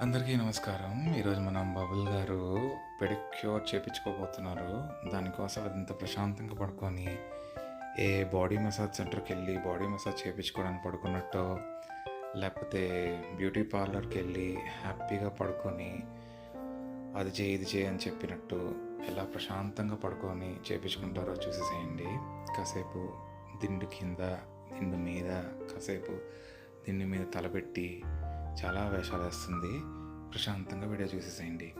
అందరికీ నమస్కారం. ఈరోజు మనం బబుల్ గారు పెడిక్యూర్ చేపించుకోబోతున్నారు. దానికోసం అదంత ప్రశాంతంగా పడుకొని ఏ బాడీ మసాజ్ సెంటర్కి వెళ్ళి బాడీ మసాజ్ చేయించుకోవడానికి పడుకున్నట్టు లేకపోతే బ్యూటీ పార్లర్కి వెళ్ళి హ్యాపీగా పడుకొని అది చేయి ఇది చేయి అని చెప్పినట్టు ఎలా ప్రశాంతంగా పడుకొని చేపించుకుంటారో చూసేసేయండి. కాసేపు దిండు కింద దిండు మీద కాసేపు దిండు మీద తలపెట్టి చాలా వేషాలు వేస్తుంది. ప్రశాంతంగా వీడియో చూసేసేయండి.